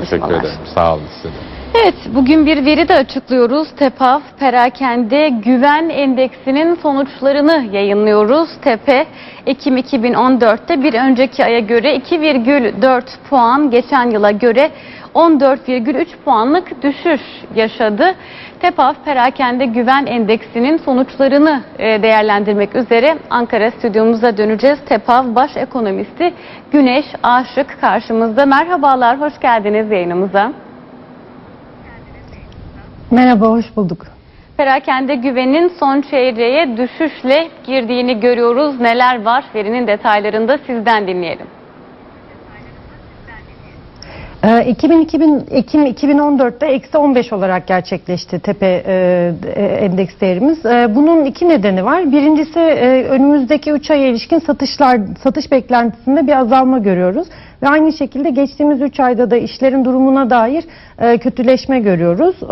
Teşekkür çalışmalar. ederim. Sağ olun size. Evet, bugün bir veri de açıklıyoruz. TEPAV Perakende Güven Endeksinin sonuçlarını yayınlıyoruz. TEPE Ekim 2014'te bir önceki aya göre 2,4 puan, geçen yıla göre 14,3 puanlık düşüş yaşadı. TEPAV Perakende Güven Endeksinin sonuçlarını e, değerlendirmek üzere Ankara stüdyomuza döneceğiz. TEPAV Baş Ekonomisti Güneş Aşık karşımızda. Merhabalar, hoş geldiniz yayınımıza. Merhaba, hoş bulduk. Perakende güvenin son çeyreğe düşüşle girdiğini görüyoruz. Neler var? Verinin detaylarını da sizden dinleyelim. Ee, Ekim, 2000, Ekim 2014'te eksi 15 olarak gerçekleşti tepe e, e, endeks değerimiz. E, bunun iki nedeni var. Birincisi e, önümüzdeki 3 aya ilişkin satışlar satış beklentisinde bir azalma görüyoruz. Ve aynı şekilde geçtiğimiz 3 ayda da işlerin durumuna dair e, kötüleşme görüyoruz. E,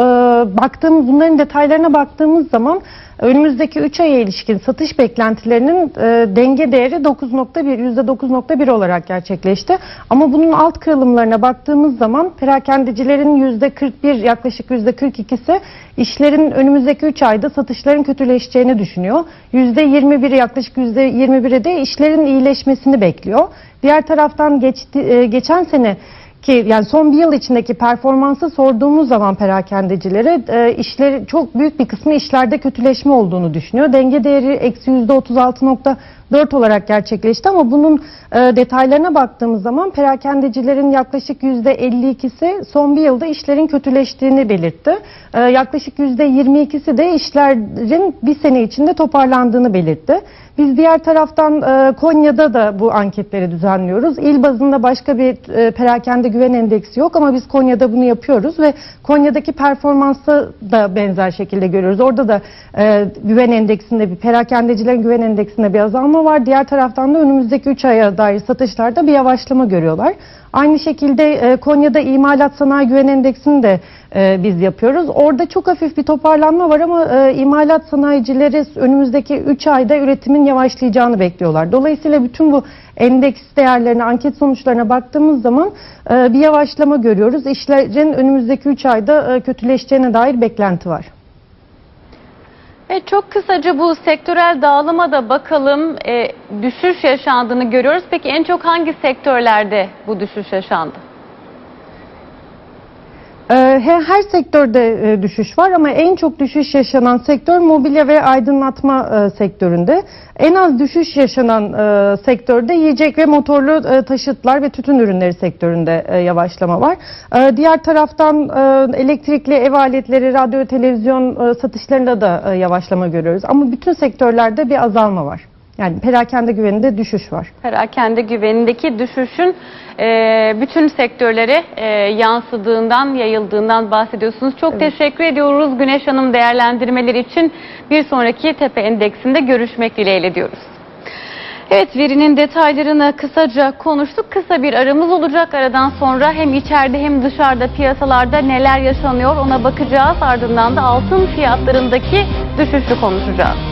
baktığımız bunların detaylarına baktığımız zaman önümüzdeki 3 aya ilişkin satış beklentilerinin e, denge değeri 9.1 %9.1 olarak gerçekleşti. Ama bunun alt kırılımlarına baktığımız zaman perakendecilerin %41 yaklaşık %42'si işlerin önümüzdeki 3 ayda satışların kötüleşeceğini düşünüyor. %21 yaklaşık %21'i de işlerin iyileşmesini bekliyor. Diğer taraftan geçti, e, geçen sene ki yani son bir yıl içindeki performansı sorduğumuz zaman perakendecilere e, işleri çok büyük bir kısmı işlerde kötüleşme olduğunu düşünüyor. Denge değeri eksi yüzde 36.4 olarak gerçekleşti ama bunun e, detaylarına baktığımız zaman perakendecilerin yaklaşık yüzde 52'si son bir yılda işlerin kötüleştiğini belirtti. E, yaklaşık yüzde 22'si de işlerin bir sene içinde toparlandığını belirtti. Biz diğer taraftan e, Konya'da da bu anketleri düzenliyoruz. İl bazında başka bir e, perakende güven endeksi yok ama biz Konya'da bunu yapıyoruz ve Konya'daki performansı da benzer şekilde görüyoruz. Orada da e, güven endeksinde bir perakendecilerin güven endeksinde bir azalma var. Diğer taraftan da önümüzdeki 3 aya dair satışlarda bir yavaşlama görüyorlar. Aynı şekilde e, Konya'da imalat sanayi güven endeksini de e, biz yapıyoruz. Orada çok hafif bir toparlanma var ama e, imalat sanayicileri önümüzdeki 3 ayda üretimin yavaşlayacağını bekliyorlar. Dolayısıyla bütün bu endeks değerlerine, anket sonuçlarına baktığımız zaman e, bir yavaşlama görüyoruz. İşlerin önümüzdeki 3 ayda e, kötüleşeceğine dair beklenti var. Evet, çok kısaca bu sektörel dağılıma da bakalım. E, düşüş yaşandığını görüyoruz. Peki en çok hangi sektörlerde bu düşüş yaşandı? He- Her sektörde e, düşüş var ama en çok düşüş yaşanan sektör mobilya ve aydınlatma e, sektöründe. En az düşüş yaşanan e, sektörde yiyecek ve motorlu taşıtlar ve tütün ürünleri sektöründe yavaşlama var. Diğer taraftan elektrikli ev aletleri, radyo, televizyon satışlarında da yavaşlama görüyoruz. Ama bütün sektörlerde bir azalma var. Yani perakende güveninde düşüş var. Perakende güvenindeki düşüşün e, bütün sektörlere e, yansıdığından, yayıldığından bahsediyorsunuz. Çok teşekkür ediyoruz Güneş Hanım değerlendirmeleri için. Bir sonraki tepe endeksinde görüşmek dileğiyle diyoruz. Evet verinin detaylarını kısaca konuştuk. Kısa bir aramız olacak. Aradan sonra hem içeride hem dışarıda piyasalarda neler yaşanıyor ona bakacağız. Ardından da altın fiyatlarındaki düşüşü konuşacağız.